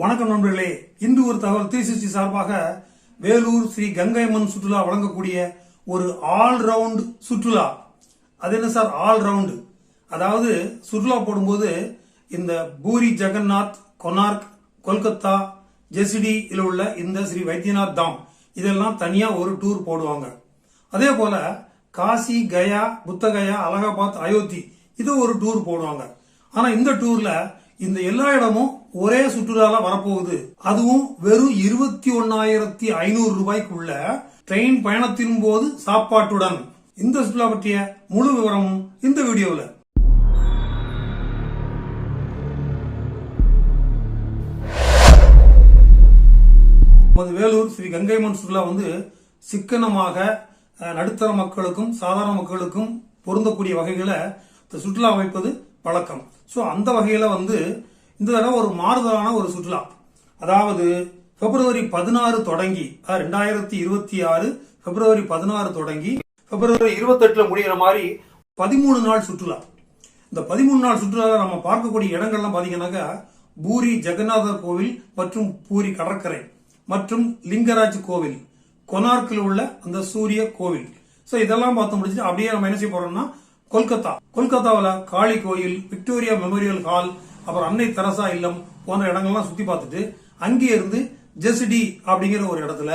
வணக்கம் நண்பர்களே. இன்று ஒரு தகவல் த்ரீ சார்பாக வேலூர் ஸ்ரீ கங்கைம்மன் சுற்றுலா வழங்கக்கூடிய ஒரு ஆல் ரவுண்ட் சுற்றுலா. அது என்ன சார்? ஆல் ரவுண்டு அதாவது சுற்றுலா போடும்போது இந்த பூரி ஜெகநாத் கொனார்க் கொல்கத்தா ஜெசிடி இதில் உள்ள இந்த ஸ்ரீ வைத்தியநாத் தாம் இதெல்லாம் தனியாக ஒரு டூர் போடுவாங்க. அதே போல காசி கயா புத்தகயா அலகாபாத் அயோத்தி இது ஒரு டூர் போடுவாங்க. ஆனால் இந்த டூரில் இந்த எல்லா இடமும் ஒரே சுற்றுலால வரப்போகுது. அதுவும் வெறும் இருபத்தி ஒன்னாயிரத்தி ஐநூறு ரூபாய்க்குள்ள ட்ரெயின் பயணத்தின் போது சாப்பாட்டுடன். இந்த சுற்றுலா பற்றிய முழு விவரமும் இந்த வீடியோவில் நமது வேலூர் ஸ்ரீ கங்கைமன் சுற்றுலா வந்து சிக்கனமாக நடுத்தர மக்களுக்கும் சாதாரண மக்களுக்கும் பொருந்தக்கூடிய வகைகளை இந்த சுற்றுலா அமைப்பது பழக்கம். ஸோ அந்த வகையில் வந்து இந்த தடவை ஒரு மாறுதலான ஒரு சுற்றுலா. அதாவது பிப்ரவரி பதினாறு தொடங்கி ரெண்டாயிரத்தி இருபத்தி ஆறு பிப்ரவரி பதினாறு தொடங்கி பிப்ரவரி இருபத்தெட்டுல முடிகிற மாதிரி பதிமூணு நாள் சுற்றுலா. இந்த பதிமூணு நாள் சுற்றுலாவில் நம்ம பார்க்கக்கூடிய இடங்கள்லாம் பார்த்தீங்கன்னாக்கா பூரி ஜெகநாதர் கோவில் மற்றும் பூரி கடற்கரை மற்றும் லிங்கராஜ் கோவில் கொனார்க்கில் உள்ள அந்த சூரிய கோவில். ஸோ இதெல்லாம் பார்த்து முடிச்சுட்டு அப்படியே நம்ம என்ன செய்ய போறோம்னா கொல்கத்தா. கொல்கத்தாவில் காளி கோயில் விக்டோரியா மெமோரியல் ஹால் அப்புறம் அன்னை தெரசா இல்லம் போன்ற இடங்கள்லாம் சுத்தி பார்த்துட்டு அங்கே இருந்து ஜெசிடி அப்படிங்கிற ஒரு இடத்துல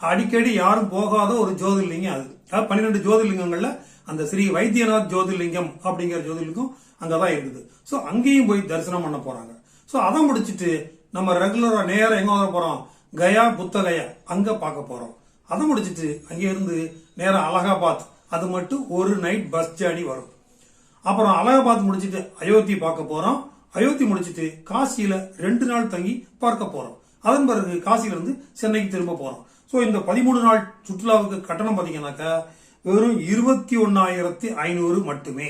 அடிக்கடி யாரும் போகாத ஒரு ஜோதிர்லிங்கம் அது. அதாவது பன்னிரெண்டு ஜோதிர்லிங்கங்கள்ல அந்த ஸ்ரீ வைத்தியநாத் ஜோதிர்லிங்கம் அப்படிங்கிற ஜோதிர்லிங்கம் அங்கதான் இருக்குது ஸோ அங்கேயும் போய் தரிசனம் பண்ண போறாங்க. ஸோ அதை முடிச்சிட்டு நம்ம ரெகுலரா நேரம் எங்க வர போறோம்? கயா புத்த கயா அங்க பார்க்க போறோம். அதை முடிச்சிட்டு அங்கே இருந்து நேரம் அலகாபாத் அது மட்டும் ஒரு நைட் பஸ் ஜேர்னி வரும். அப்புறம் அலகாபாத் முடிச்சிட்டு அயோத்தி பார்க்க போறோம். அயோத்தி முடிச்சிட்டு காசியில ரெண்டு நாள் தங்கி பார்க்க போறோம். அதன் பிறகு காசியில இருந்து சென்னைக்கு திரும்ப போறோம். ஸோ இந்த பதிமூணு நாள் சுற்றுலாவுக்கு கட்டணம் பார்த்தீங்கன்னாக்கா வெறும் இருபத்தி ஒன்னாயிரத்தி ஐநூறு மட்டுமே.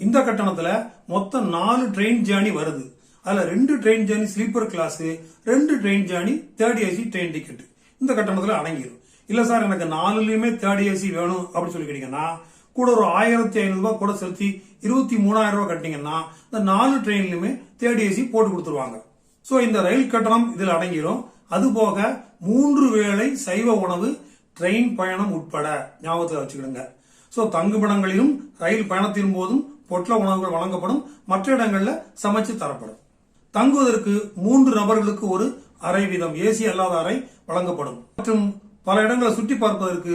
இந்த கட்டணத்துல மொத்தம் நாலு ட்ரெயின் ஜேர்னி வருது. அதுல ரெண்டு ட்ரெயின் ஜேர்னி ஸ்லீப்பர் கிளாஸ் ரெண்டு train journey third AC train ticket இந்த கட்டணத்துல அடங்கிடும் இல்ல சார் எனக்கு நாலுலயுமே தேர்ட் ஏசி வேணும் அப்படின்னு சொல்லி கேட்டீங்கன்னா கூட ஒரு ஆயிரத்தி ஐநூறு ரூபாய் கூட செலுத்தி இருபத்தி மூணாயிரம் ரூபாய் கட்டிங்கன்னா இந்த நாலு ட்ரெயின்லயுமே தேர்ட் ஏசி போட்டு கொடுத்துருவாங்க. சோ இந்த ரயில் கட்டணம் இதில் அடங்கிடும் அது போக மூன்று வேளை சைவ உணவு ட்ரெயின் பயணம் உட்பட ஞாபகத்தில் வச்சுக்கிடுங்க. சோ தங்குமிடங்களிலும் ரயில் பயணத்தின் போதும் பொட்ல உணவுகள் வழங்கப்படும். மற்ற இடங்களில் சமைச்சு தரப்படும். தங்குவதற்கு மூன்று நபர்களுக்கு ஒரு அறை வீதம் ஏசி அல்லாத அறை வழங்கப்படும். மற்றும் பல இடங்களை சுற்றி பார்ப்பதற்கு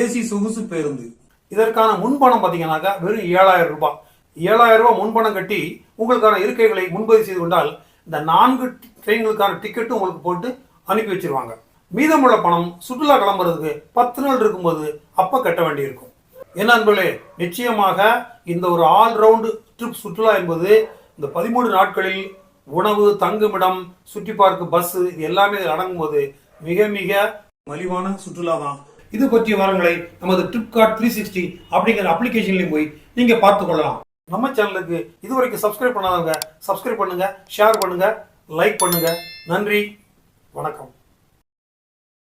ஏசி சொகுசு பேருந்து. இதற்கான முன்பணம் பார்த்தீங்கன்னாக்கா வெறும் ஏழாயிரம் ரூபாய். ஏழாயிரம் ரூபாய் முன்பணம் கட்டி உங்களுக்கான இருக்கைகளை முன்பதிவு செய்து கொண்டால் இந்த நான்கு ட்ரெயின்களுக்கான டிக்கெட்டும் உங்களுக்கு போட்டு அனுப்பி வச்சிருவாங்க. மீதமுள்ள பணம் சுற்றுலா கிளம்புறதுக்கு பத்து நாள் இருக்கும்போது அப்போ கட்ட வேண்டியிருக்கும். என்ன நண்பர்களே நிச்சயமாக இந்த ஒரு ஆல் ரவுண்டு ட்ரிப் சுற்றுலா என்பது இந்த பதிமூணு நாட்களில் உணவு தங்குமிடம் சுற்றி பார்க்க பஸ்ஸு எல்லாமே இதில் அடங்கும் போது மிக மிக மலிவான சுற்றுலா தான் இது பற்றிய விவரங்களை நமது ட்ரிப் கார்ட் த்ரீ சிக்ஸ்டி அப்படிங்கிற அப்ளிகேஷன்லையும் போய் நீங்க பார்த்து கொள்ளலாம். நம்ம சேனலுக்கு இதுவரைக்கும் சப்ஸ்கிரைப் பண்ணாதவங்க சப்ஸ்கிரைப் பண்ணுங்க ஷேர் பண்ணுங்க லைக் பண்ணுங்க. நன்றி வணக்கம்.